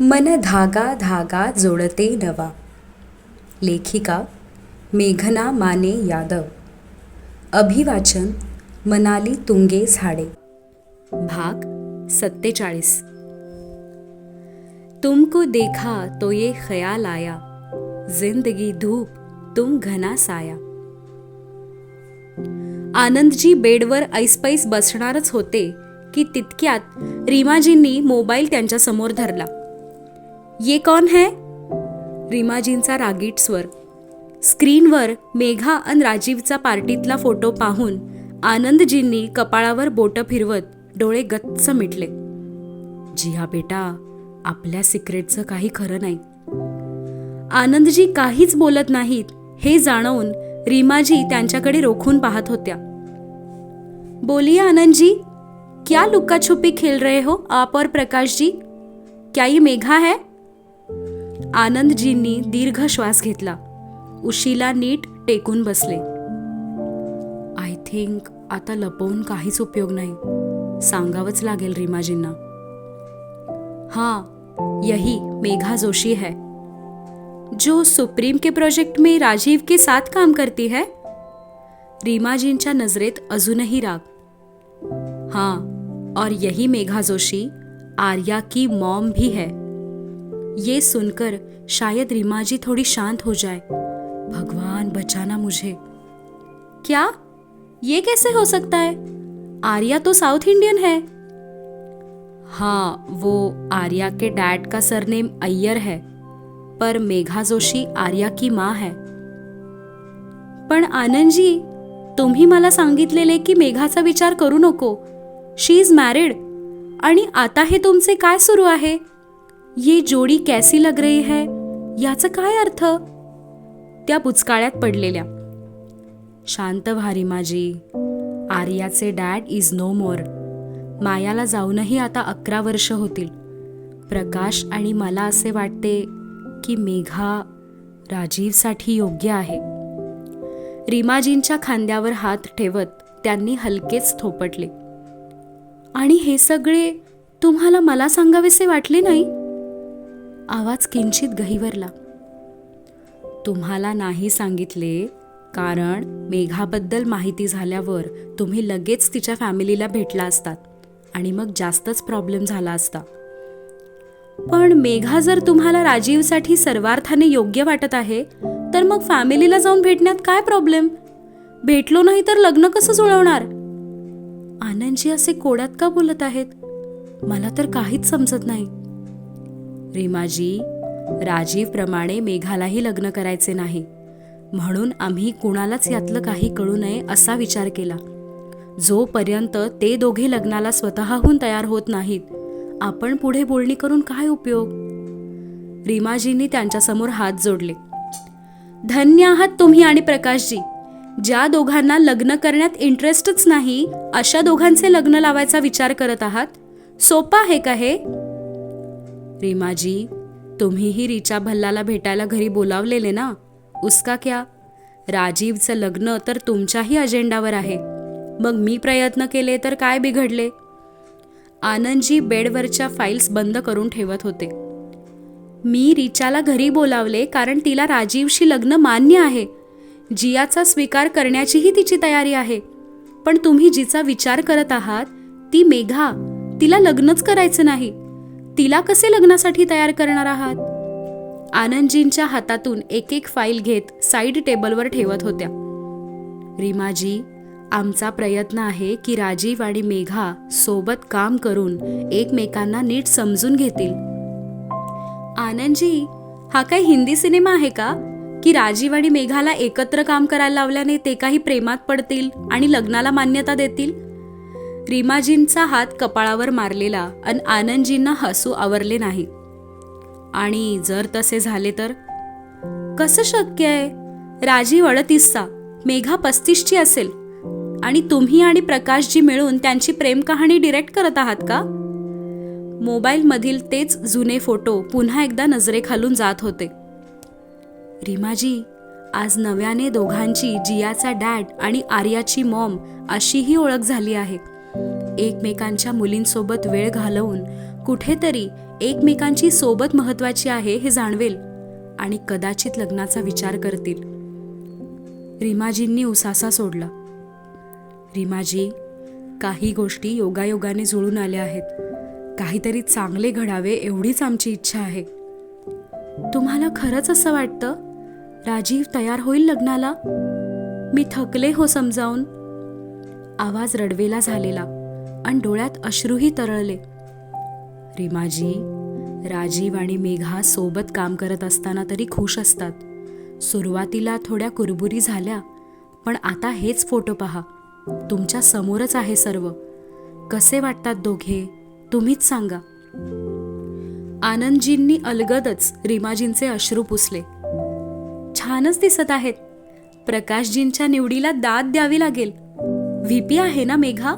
मन धागा धागा जोडते नवा. लेखिका मेघना माने यादव. अभिवाचन मनाली तुंगे झाडे. भाग सत्तेचाळीस. तुमको देखा तो ये खयाल आया. जिंदगी धूप तुम घना साया. आनंदजी बेडवर ऐसपैस बसणारच होते की तितक्यात रीमाजींनी मोबाईल त्यांच्यासमोर धरला. ये कौन है? रीमाजींचा रागीट स्वर. स्क्रीनवर मेघा अन राजीवचा पार्टीतला फोटो पाहून आनंदजींनी कपाळावर बोटं फिरवत डोळे गच्च मिटले. जिया बेटा आपल्या सिक्रेटचं काही खरं नाही. आनंदजी काहीच बोलत नाहीत हे जाणवून रीमाजी त्यांच्याकडे रोखून पाहत होत्या. बोलिए आनंदजी क्या लुक्का छुपी खेल रहे हो आप और प्रकाश जी क्या ये मेघा है? आनंदजींनी दीर्घ श्वास घेतला. उशीला नीट टेकून बसले. आय थिंक आता लपवून काहीच उपयोग नाही. सांगावंच लागेल रीमाजींना. हाँ यही मेघा जोशी है. जो सुप्रीम के प्रोजेक्ट में राजीव के साथ काम करती है? रीमाजींच्या नजरेत अजूनही राग. हाँ और यही मेघा जोशी आर्या की मॉम भी है. ये सुनकर शायद रीमाजी थोड़ी शांत हो जाए। भगवान, बचाना मुझे। क्या? ये कैसे हो सकता है? आर्या तो साउथ इंडियन है। हाँ वो आर्या के डैड का सरनेम अय्यर है, पर मेघा जोशी आर्या की माँ है। पण आनंदजी तुम्ही मला सांगितलेले की मेघाचा विचार करू नको। शी इज़ मॅरिड, आणि आता हे तुमचे काय सुरू आहे? ये जोडी कैसी लग रही है? याचा काय अर्थ? त्या बुचकाळ्यात पडलेल्या. शांत भारी माझी. आर्याचे डॅड इज नो मोर. मायाला जाऊनही आता अकरा वर्ष होतील. प्रकाश आणि मला असे वाटते की मेघा राजीवसाठी योग्य आहे. रीमाजींच्या खांद्यावर हात ठेवत त्यांनी हलकेच थोपटले. आणि हे सगळे तुम्हाला मला सांगावेसे वाटले नाही? आवाज किंचित गहिवरला. तुम्हाला नाही सांगितले कारण मेघाबद्दल माहिती झाल्यावर तुम्ही लगेच तिच्या फॅमिलीला भेटला असतात आणि मग जास्तच प्रॉब्लेम झाला असता. पण मेघा जर तुम्हाला राजीवसाठी सर्वार्थाने योग्य वाटत आहे तर मग फॅमिलीला जाऊन भेटण्यात काय प्रॉब्लेम? भेटलो नाही तर लग्न कसं जुळवणार? आनंदजी असे कोड्यात का बोलत आहेत? मला तर काहीच समजत नाही. रीमाजी राजीवप्रमाणे मेघालाही लग्न करायचे नाही. म्हणून आम्ही कुणालाच यातलं काही कळू नये असा विचार केला. जोपर्यंत ते दोघे लग्नाला स्वतःहून तयार होत नाहीत आपण पुढे बोलणी करून काय उपयोग? रीमाजींनी त्यांच्यासमोर हात जोडले. धन्य आहात तुम्ही आणि प्रकाशजी. ज्या दोघांना लग्न करण्यात इंटरेस्टच नाही अशा दोघांचे लग्न लावायचा विचार करत आहात? सोपा आहे का हे? रीमाजी तुम्हीही रिचा भल्लाला भेटायला घरी बोलावलेले ना? उसका क्या? राजीवचं लग्न तर तुमच्याही अजेंडावर आहे. मग मी प्रयत्न केले तर काय बिघडले? आनंदजी बेडवरच्या फाईल्स बंद करून ठेवत होते. मी रिचाला घरी बोलावले कारण तिला राजीवशी लग्न मान्य आहे. जियाचा स्वीकार करण्याचीही तिची तयारी आहे. पण तुम्ही जिचा विचार करत आहात ती मेघा तिला लग्नच करायचं नाही. तिला कसे लग्नासाठी तयार करणार आहात? आनंदजींच्या हातातून एक एक फाईल घेत साईड टेबलवर ठेवत होत्या. रीमाजी आमचा प्रयत्न आहे की राजीव आणि मेघा सोबत काम करून एकमेकांना नीट समजून घेतील. आनंदजी हा काही हिंदी सिनेमा आहे का? की राजीव आणि मेघाला एकत्र काम करायला लावल्याने ते काही प्रेमात पडतील आणि लग्नाला मान्यता देतील? रीमाजींचा हात कपाळावर मारलेला अन आनंदजींना हसू आवरले नाही. आणि जर तसे झाले तर? कसं शक्य आहे? राजीव अडतीसचा मेघा पस्तीसची असेल. आणि तुम्ही आणि प्रकाशजी मिळून त्यांची प्रेम कहाणी डिरेक्ट करत आहात का? मोबाईलमधील तेच जुने फोटो पुन्हा एकदा नजरेखालून जात होते. रीमाजी आज नव्याने दोघांची जियाचा डॅड आणि आर्याची मॉम अशीही ओळख झाली आहे. एकमेकांच्या मुलींसोबत वेळ घालवून कुठेतरी एकमेकांची सोबत महत्वाची आहे हे जाणवेल आणि कदाचित लग्नाचा विचार करतील. रीमाजींनी उसासा सोडला. रीमाजी काही गोष्टी योगायोगाने जुळून आल्या आहेत. काहीतरी चांगले घडावे एवढीच आमची इच्छा आहे. तुम्हाला खरंच असं वाटतं? राजीव तयार होईल लग्नाला? मी थकले हो समजावून. आवाज रडवेला झालेला आणि डोळ्यात अश्रूही तरळले. रिमाजी राजीव आणि मेघा सोबत काम करत असताना तरी खुश असतात. सुरुवातीला थोड्या कुरबुरी झाल्या पण आता हेच फोटो पहा. तुमच्या समोरच आहे सर्व. कसे वाटतात दोघे? तुम्हीच सांगा. आनंदजींनी अलगदच रिमाजींचे अश्रू पुसले. छानच दिसत आहेत. प्रकाशजींच्या निवडीला दाद द्यावी लागेल. व्हीपी आहे ना मेघा?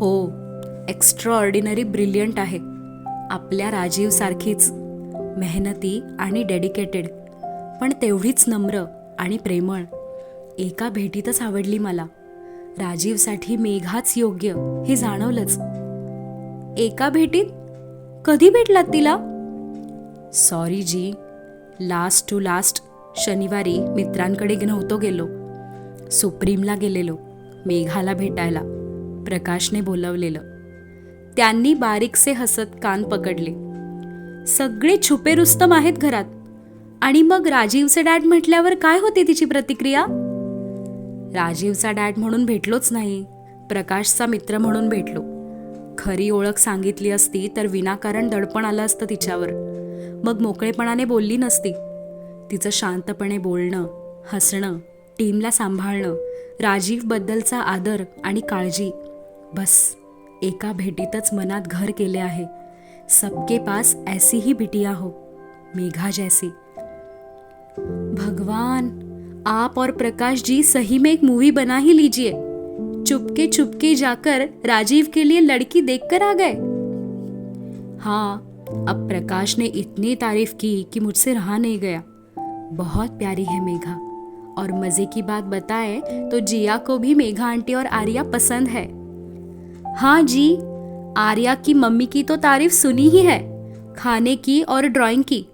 हो एक्स्ट्रा ऑर्डिनरी ब्रिलियंट आहे. आपल्या राजीव सारखीच मेहनती आणि डेडिकेटेड पण तेवढीच नम्र आणि प्रेमळ. एका भेटीतच आवडली मला. राजीवसाठी मेघाच योग्य हे जाणवलंच. एका भेटीत? कधी भेटलात तिला? Sorry G last to last शनिवारी मित्रांकडे नव्हतो गेलो. सुप्रीमला गेलेलो. मेघाला भेटायला. प्रकाशने बोलवलेलं. त्यांनी बारीकसे हसत कान पकडले. सगळे छुपे रुस्तम आहेत घरात. आणि मग राजीवचे डॅड म्हटल्यावर काय होती तिची प्रतिक्रिया? राजीवचा डॅड म्हणून भेटलोच नाही. प्रकाशचा मित्र म्हणून भेटलो. खरी ओळख सांगितली असती तर विनाकारण दडपण आलं असतं तिच्यावर. मग मोकळेपणाने बोलली नसती. तिचं शांतपणे बोलणं हसणं टीमला सांभाळणं राजीवबद्दलचा आदर आणि काळजी. बस, एका भेटीतच मनात घर केले आहे. सबके पास ऐसी ही बिटिया हो, मेघा जैसी. भगवान, आप और प्रकाश जी सही में एक मूवी बना ही लीजिए। चुपके चुपके जाकर राजीव के लिए लड़की देखकर आ गए। हाँ अब प्रकाश ने इतनी तारीफ़ की कि मुझसे रहा नहीं गया। बहुत प्यारी है मेघा। और मज़े की बात बताएँ तो जिया को भी मेघा आंटी और आर्या पसंद है। हाँ जी, आर्या की मम्मी की तो तारीफ़ सुनी ही है, खाने की और ड्राइंग की।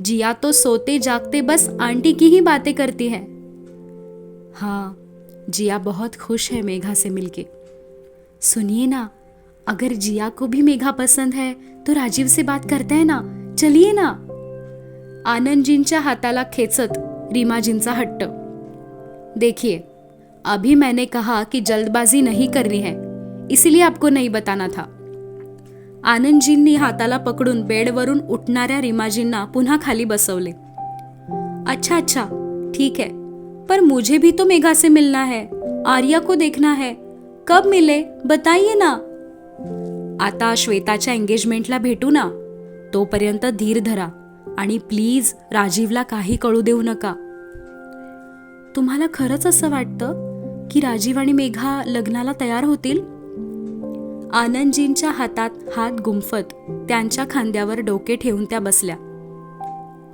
जिया तो सोते जागते बस आंटी की ही बातें करती है। हाँ जिया बहुत खुश है मेघा से मिलके। सुनिए ना, अगर जिया को भी मेघा पसंद है तो राजीव से बात करते हैं ना, चलिए ना। आनंद आनंदजींच्या हाताला खेचत रीमाजींचा हट्ट। देखिए अभी मैंने कहा कि जल्दबाजी नहीं करनी है इसलिए आपको नहीं बताना था। आनंदजींनी हाताला पकडून बेडवरून उठणाऱ्या रिमाजींना पुन्हा खाली बसवले. अच्छा अच्छा ठीक है पर मुझे भी तो मेघा से मिलना है आर्या को देखना है कब मिले बताइए ना. आता श्वेताच्या एंगेजमेंटला भेटू ना तोपर्यंत धीर धरा आणि प्लीज राजीवला काही कळू देऊ नका. तुम्हाला खरंच असं वाटतं की राजीव आणि मेघा लग्नाला तयार होतील? आनंदजींच्या हातात हात गुंफत त्यांच्या खांद्यावर डोके ठेवून त्या बसल्या.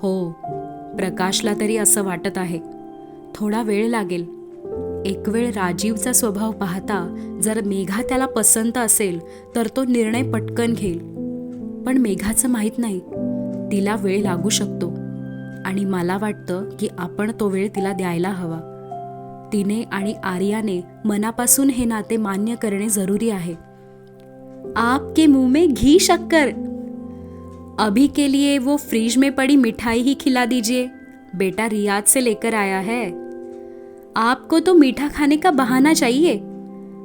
हो प्रकाशला तरी असं वाटत आहे. थोडा वेळ लागेल. एक वेळ राजीवचा स्वभाव पाहता जर मेघा त्याला पसंत असेल तर तो निर्णय पटकन घेईल. पण मेघाचं माहीत नाही. तिला वेळ लागू शकतो. आणि मला वाटतं की आपण तो वेळ तिला द्यायला हवा. तिने आणि आर्याने मनापासून हे नाते मान्य करणे जरुरी आहे. आपके मुँह में घी शक्कर. अभी के लिए वो फ्रिज में पड़ी मिठाई ही खिला दीजिए। बेटा रियाद से लेकर आया है। आपको तो मीठा खाने का बहाना चाहिए,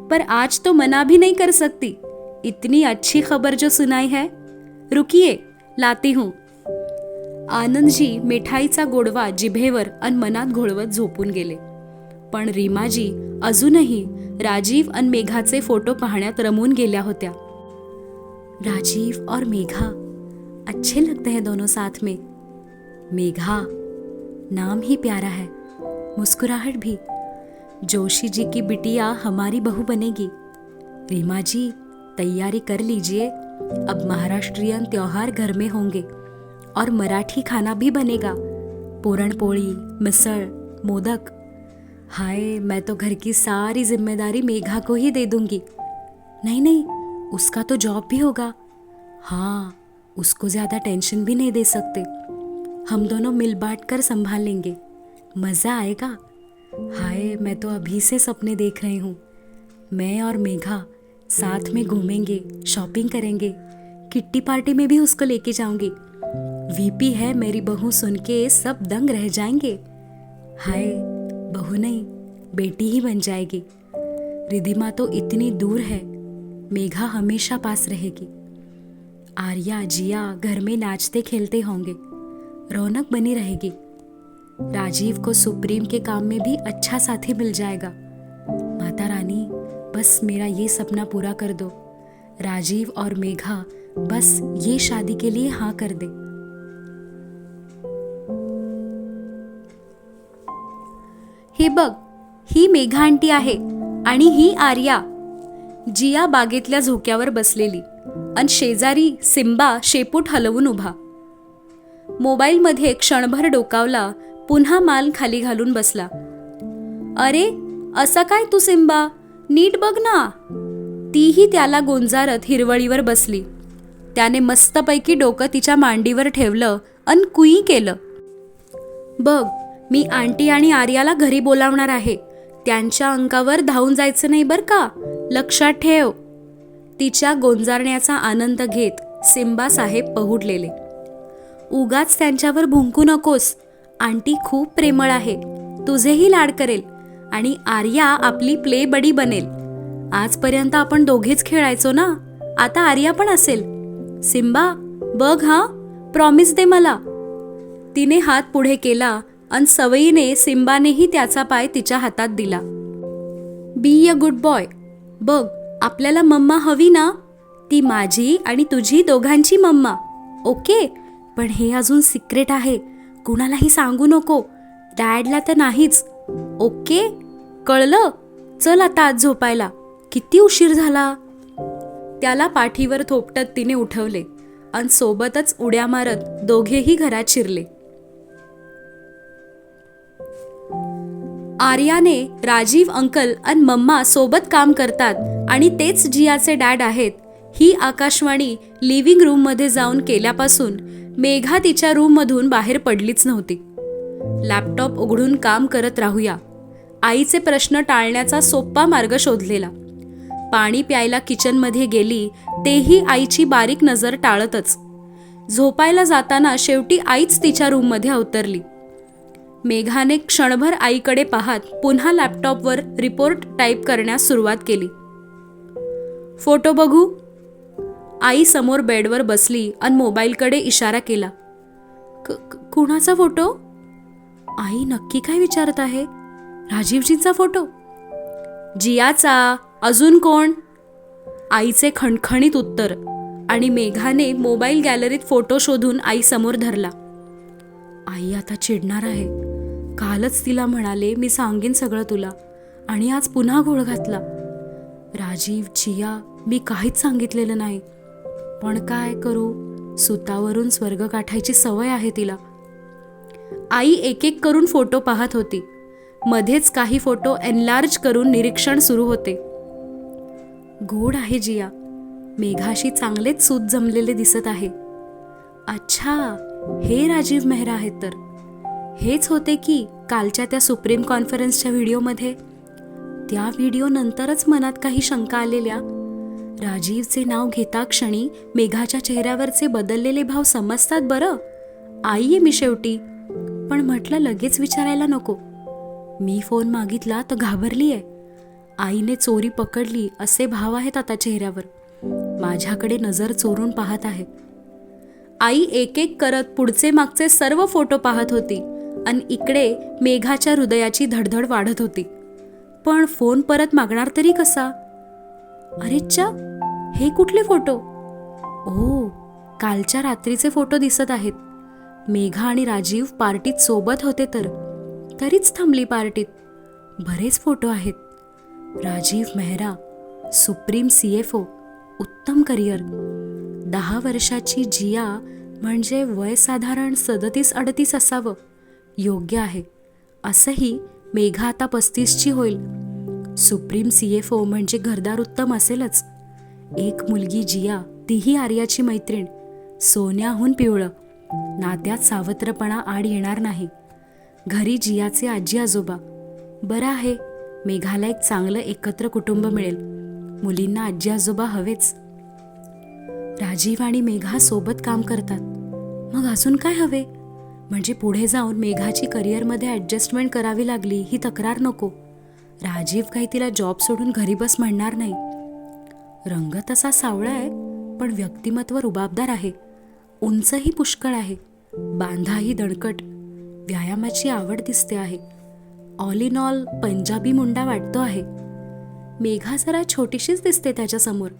पर आज तो मना भी नहीं कर सकती। इतनी अच्छी खबर जो सुनाई है। रुकिए, लाती हूँ। आनंदजी मिठाईचा गोडवा जिभेवर अन मनात घोळवत झोपून गेले. पण रीमाजी अजूनही राजीव अन मेघाचे फ़ोटो पाहण्यात रमून गेल्या होत्या. राजीव और मेघा, अच्छे लगते हैं दोनों साथ में. मेघा, नाम ही प्यारा है, मुस्कुराहट भी. जोशी जी की बिटिया हमारी बहू बनेगी. रीमा जी तैयारी कर लीजिए, अब महाराष्ट्रियन त्योहार घर में होंगे. और मराठी खाना भी बनेगा। पूरणपोळी मिसल मोदक। हाय, मैं तो घर की सारी ज़िम्मेदारी मेघा को ही दे दूँगी। नहीं नहीं, उसका तो जॉब भी होगा। हाँ उसको ज़्यादा टेंशन भी नहीं दे सकते। हम दोनों मिल बांट कर संभाल लेंगे मज़ा आएगा। हाय, मैं तो अभी से सपने देख रही हूँ। मैं और मेघा साथ में घूमेंगे शॉपिंग करेंगे। किट्टी पार्टी में भी उसको लेके जाऊँगी। वीपी है, मेरी बहू सुन के सब दंग रह जाएँगे। हाय, बहू नहीं, बेटी ही बन जाएगी। रिधिमा तो इतनी दूर है, मेघा हमेशा पास रहेगी। आर्या, जिया घर में नाचते खेलते होंगे, रौनक बनी रहेगी। राजीव को सुप्रीम के काम में भी अच्छा साथी मिल जाएगा। माता रानी, बस मेरा ये सपना पूरा कर दो। राजीव और मेघा, बस ये शादी के लिए हाँ कर दे। हे बघ ही मेघा आंटी आहे आणि ही आर्या जिया बागेतल्या झोक्यावर बसलेली. आणि शेजारी सिम्बा शेपूट हलवून उभा. मोबाईलमध्ये क्षणभर डोकावला पुन्हा माल खाली घालून बसला. अरे असा काय तू सिम्बा नीट बघ ना. तीही त्याला गोंजारत हिरवळीवर बसली. त्याने मस्तपैकी डोकं तिच्या मांडीवर ठेवलं अन कुई केलं. बघ मी आंटी आणि आर्याला घरी बोलावणार आहे. त्यांच्या अंकावर धावून जायचं नाही बर का? लक्षात ठेव. तिच्या गोंजारण्याचा आनंद घेत सिंबासाहेब पहुडलेले. उगाच त्यांच्यावर भुंकू नकोस. आंटी खूप प्रेमळ आहे. तुझेही लाड करेल आणि आर्या आपली प्ले बडी बनेल. आजपर्यंत आपण दोघेच खेळायचो ना? आता आर्या पण असेल. सिम्बा बघ हा. प्रॉमिस दे मला. तिने हात पुढे केला अन सवयीने सिम्बानेही त्याचा पाय तिच्या हातात दिला. Be a good boy. बघ आपल्याला मम्मा हवी ना? ती माझी आणि तुझी दोघांची मम्मा. ओके? पण हे अजून सिक्रेट आहे. कुणालाही सांगू नको. डॅडला तर नाहीच. ओके? कळलं? चल आता आज झोपायला. किती उशीर झाला? त्याला पाठीवर थोपटत तिने उठवले. आणि सोबतच उड्या मारत दोघेही घरात शिरले. आर्याने राजीव अंकल आणि मम्मा सोबत काम करतात आणि तेच जियाचे डॅड आहेत. ही आकाशवाणी लिव्हिंग रूममध्ये जाऊन केल्यापासून मेघा तिच्या रूममधून बाहेर पडलीच नव्हती. लॅपटॉप उघडून काम करत राहूया. आईचे प्रश्न टाळण्याचा सोपा मार्ग शोधलेला. पाणी प्यायला किचनमध्ये गेली तेही आईची बारीक नजर टाळतच. झोपायला जाताना शेवटी आईच तिच्या रूममध्ये अवतरली. मेघाने क्षणभर आईकडे पाहत पुन्हा लॅपटॉपवर रिपोर्ट टाईप करण्यास सुरुवात केली. फोटो बघू? आई समोर बेडवर बसली आणि मोबाईलकडे इशारा केला. "क- कुणाचा फोटो आई नक्की काय विचारत आहे? राजीवजींचा फोटो जियाचा? अजून कोण? आईचे खणखणीत उत्तर आणि मेघाने मोबाईल गॅलरीत फोटो शोधून आई समोर धरला. आई आता चिडणार आहे. कालच तिला म्हणाले मी सांगेन सगळं तुला. आणि आज पुन्हा घोळ घातला. राजीव जिया मी काहीच सांगितलेलं नाही. पण काय करू? सुतावरून स्वर्ग गाठायची सवय आहे तिला. आई एक एक करून फोटो पाहत होती. मध्येच काही फोटो एनलार्ज करून निरीक्षण सुरू होते. गोड आहे जिया. मेघाशी चांगलेच सूत जमलेले दिसत आहे. अच्छा हे राजीव मेहरा आहेत तर. हेच होते की कालच्या त्या सुप्रीम कॉन्फरन्सच्या व्हिडिओमध्ये त्या व्हिडिओ नंतरच मनात काही शंका आलेल्या. राजीवचे नाव घेता क्षणी मेघाच्या चेहऱ्यावरचे बदललेले भाव समजतात बरं? आई आहे मी शेवटी. पण म्हटलं लगेच विचारायला नको. मी फोन मागितला तर घाबरली आहे आईने चोरी पकडली असे भाव आहेत आता चेहऱ्यावर. माझ्याकडे नजर चोरून पाहत आहे. आई एक एक करत पुढचे मागचे सर्व फोटो पाहत होती. आणि इकडे मेघाच्या हृदयाची धडधड वाढत होती. पण फोन परत मागणार तरी कसा? अरेच्चा हे कुठले फोटो? ओ कालच्या रात्रीचे फोटो दिसत आहेत. मेघा आणि राजीव पार्टीत सोबत होते तर तरीच थांबली पार्टीत. बरेच फोटो आहेत. Rajiv Mehra supreme C F O उत्तम करिअर. दहा वर्षाची जिया म्हणजे वय साधारण सदतीस अडतीस असावं. योग्य आहे. असंही मेघा आता पस्तीसची होईल. सुप्रीम सी एफ ओ म्हणजे घरदार उत्तम असेलच. एक मुलगी जिया तीही आर्याची मैत्रीण. सोन्याहून पिवळं. नात्यात सावत्रपणा आड येणार नाही. घरी जियाचे आजी आजोबा. बरं आहे मेघाला एक चांगलं एकत्र कुटुंब मिळेल. मुलींना आजी आजोबा हवेच. राजीव आणि मेघा सोबत काम करतात. मग अजून काय हवे? म्हणजे पुढे जाऊन मेघाची करिअरमध्ये ॲडजस्टमेंट करावी लागली ही तक्रार नको. राजीव काही तिला जॉब सोडून घरी बस म्हणणार नाही. रंग तसा सावळा आहे पण व्यक्तिमत्व रुबाबदार आहे. उंचही पुष्कळ आहे बांधाही दणकट व्यायामाची आवड दिसते आहे. ऑल इन ऑल पंजाबी मुंडा वाटतो आहे. मेघा जरा छोटीशीच दिसते त्याच्यासमोर.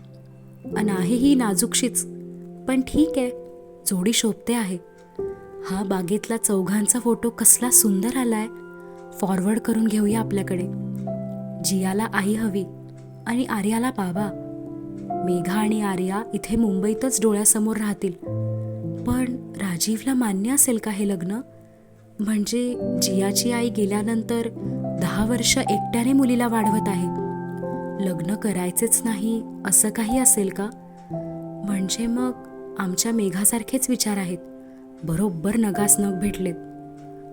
अन आहे ही नाजूकशीच. पण ठीक आहे जोडी शोभते आहे. हा बागेतला चौघांचा फोटो कसला सुंदर आलाय. फॉरवर्ड करून घेऊया आपल्याकडे. जियाला आई हवी आणि आर्याला बाबा. मेघा आणि आर्या इथे मुंबईतच डोळ्यासमोर राहतील. पण राजीवला मान्य असेल का हे लग्न? म्हणजे जियाची आई गेल्यानंतर दहा वर्ष एकट्याने मुलीला वाढवत आहे. लग्न करायचेच नाही असं काही असेल का? म्हणजे मग आमच्या मेघासारखेच विचार आहेत. बरोबर नगास नग भेटलेत.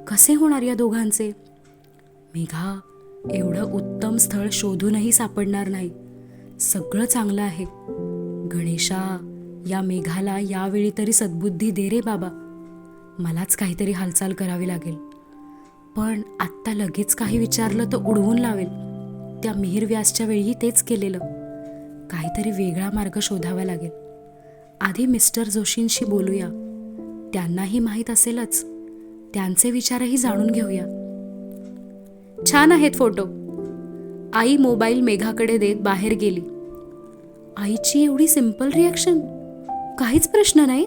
कसे होणार या दोघांचे? मेघा एवढं उत्तम स्थळ शोधूनही सापडणार नाही. सगळं चांगलं आहे. गणेशा या मेघाला यावेळी तरी सद्बुद्धी दे रे बाबा. मलाच काहीतरी हालचाल करावी लागेल. पण आत्ता लगेच काही विचारलं तर उडवून लावेल. त्या मिहीर व्यासच्या वेळीही तेच केलेलं. काहीतरी वेगळा मार्ग शोधावा लागेल. आधी मिस्टर जोशींशी बोलूया. त्यांनाही माहीत असेलच. त्यांचे विचारही जाणून घेऊया. छान आहेत फोटो. आई मोबाईल मेघाकडे देत बाहेर गेली. आईची एवढी सिंपल रिॲक्शन? काहीच प्रश्न नाही?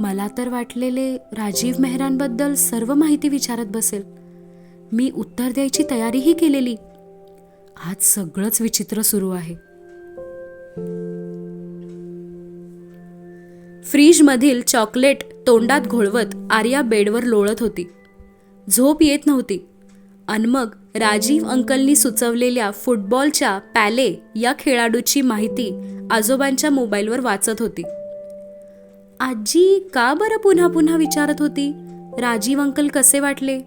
मला तर वाटलेले राजीव मेहरांबद्दल सर्व माहिती विचारत बसेल. मी उत्तर द्यायची तयारीही केलेली. आज सगळंच विचित्र सुरू आहे. फ्रीजमधील चॉकलेट तोंडात घोळवत आर्या बेडवर लोळत होती. झोप येत नव्हती. अन मग राजीव अंकलनी सुचवलेल्या फुटबॉलच्या पॅले या खेळाडूची माहिती आजोबांच्या मोबाईलवर वाचत होती. आजी का बरं पुन्हा पुन्हा विचारत होती? राजीव अंकल कसे वाटले?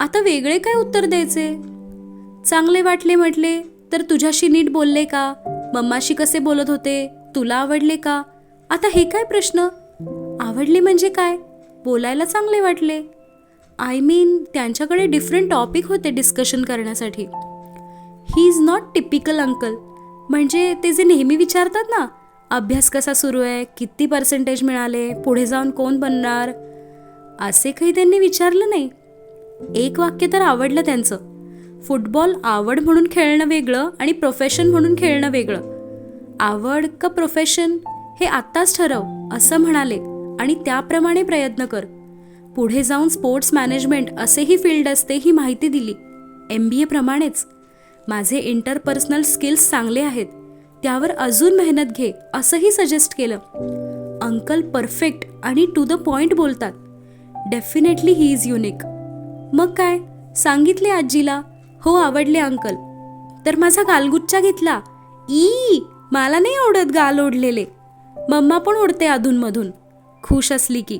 आता वेगळे काय उत्तर द्यायचे? चांगले वाटले म्हटले तर तुझ्याशी नीट बोलले का? मम्माशी कसे बोलत होते? तुला आवडले का? आता हे काय प्रश्न? आवडली म्हणजे काय? बोलायला चांगले वाटले. आय मीन त्यांच्याकडे डिफरंट टॉपिक होते डिस्कशन करण्यासाठी. He is not typical uncle म्हणजे ते जे नेहमी विचारतात ना अभ्यास कसा सुरू आहे किती पर्सेंटेज मिळाले पुढे जाऊन कोण बनणार? असे काही त्यांनी विचारलं नाही. एक वाक्य तर आवडलं त्यांचं. फुटबॉल आवड म्हणून खेळणं वेगळं आणि प्रोफेशन म्हणून खेळणं वेगळं. आवड का प्रोफेशन हे आत्ताच ठरव असं म्हणाले. आणि त्याप्रमाणे प्रयत्न कर. पुढे जाऊन स्पोर्ट्स मॅनेजमेंट असेही फील्ड असते ही माहिती दिली. एम बी एप्रमाणेच माझे इंटरपर्सनल स्किल्स चांगले आहेत. त्यावर अजून मेहनत घे असंही सजेस्ट केलं. अंकल परफेक्ट आणि टू द पॉइंट बोलतात. डेफिनेटली ही इज युनिक मग काय? सांगितले आजीला. हो आवडले अंकल. तर माझा गालगुच्चा घेतला. ई मला नाही आवडत गाल ओढलेले. मम्मा पण ओढते अधूनमधून. खुश असली की.